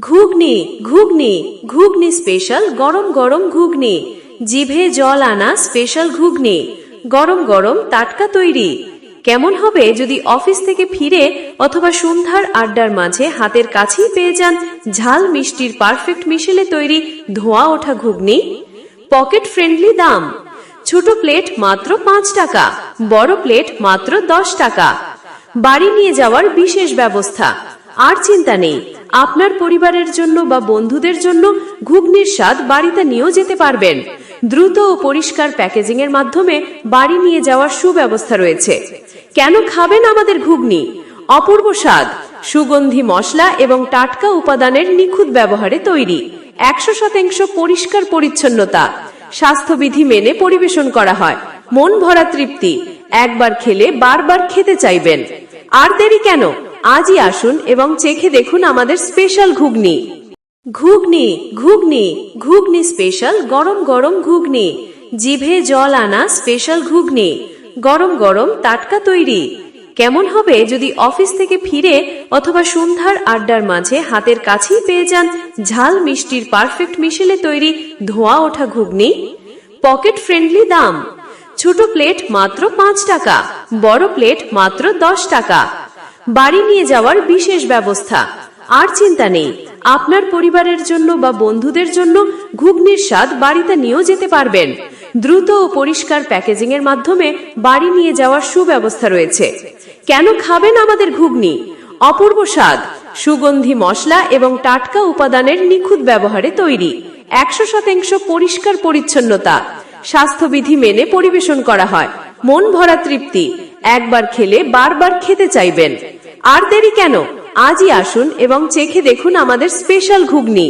ঘুগনি ঘুগনি ঘুগনি special গরম গরম ঘুগনি। জিভে জল আনা স্পেশাল ঘুগনি। গরম গরম টাটকা তৈরি। কেমন হবে যদি অফিস থেকে ফিরে অথবা সন্ধ্যার আড্ডার মাঝে হাতের কাছেই পেয়ে যান ঝাল মিষ্টির পারফেক্ট মিশেলে তৈরি ধোয়া ওঠা ঘুগনি? পকেট ফ্রেন্ডলি দাম। ছোট প্লেট মাত্র পাঁচ টাকা, বড় প্লেট মাত্র দশ টাকা। বাড়ি নিয়ে যাওয়ার বিশেষ ব্যবস্থা। আর চিন্তা নেই। আপনার পরিবারের জন্য বা বন্ধুদের জন্য ঘুগনির স্বাদ বাড়িতে নিয়েও যেতে পারবেন। দ্রুত ও পরিষ্কার প্যাকেজিং এর মাধ্যমে বাড়ি নিয়ে যাওয়ার সুব্যবস্থা রয়েছে। কেন খাবেন আমাদের ঘুগনি? অপূর্ব স্বাদ, সুগন্ধি মশলা এবং টাটকা উপাদানের নিখুঁত ব্যবহারে তৈরি। একশো শতাংশ পরিষ্কার পরিচ্ছন্নতা। স্বাস্থ্যবিধি মেনে পরিবেশন করা হয়। মন ভরা তৃপ্তি। একবার খেলে বারবার খেতে চাইবেন। আর দেরি কেন? আজই আসুন এবং চেখে দেখুন আমাদের স্পেশাল ঘুগনি। ঘুগনি ঘুগনি ঘুগনি স্পেশাল গরম গরম ঘুগনি। জিভে জল আনা স্পেশাল ঘুগনি। গরম গরম টাটকা তৈরি। কেমন হবে যদি অফিস থেকে ফিরে অথবা সন্ধ্যার আড্ডার মাঝে হাতের কাছেই পেয়ে যান ঝাল মিষ্টির পারফেক্ট মিশেলে তৈরি ধোয়া ওঠা ঘুগনি। পকেট ফ্রেন্ডলি দাম। ছোট প্লেট মাত্র পাঁচ টাকা, বড় প্লেট মাত্র দশ টাকা। বাড়ি নিয়ে যাওয়ার বিশেষ ব্যবস্থা। আর চিন্তা নেই, আপনার পরিবারের জন্য বা বন্ধুদের জন্য ঘুগনির স্বাদ বাড়িতে নিয়েও যেতে পারবেন। দ্রুত ও পরিষ্কার প্যাকেজিং এর মাধ্যমে বাড়ি নিয়ে যাওয়ার সুব্যবস্থা রয়েছে। কেন খাবেন আমাদের ঘুগনি? অপূর্ব স্বাদ, সুগন্ধি মশলা এবং টাটকা উপাদানের নিখুঁত ব্যবহারে তৈরি। একশো শতাংশ পরিষ্কার পরিচ্ছন্নতা। স্বাস্থ্যবিধি মেনে পরিবেশন করা হয়। মন ভরা তৃপ্তি, একবার খেলে বারবার খেতে চাইবেন। আর দেরি কেন? আজই আসুন এবং চেখে দেখুন আমাদের স্পেশাল ঘুগনি।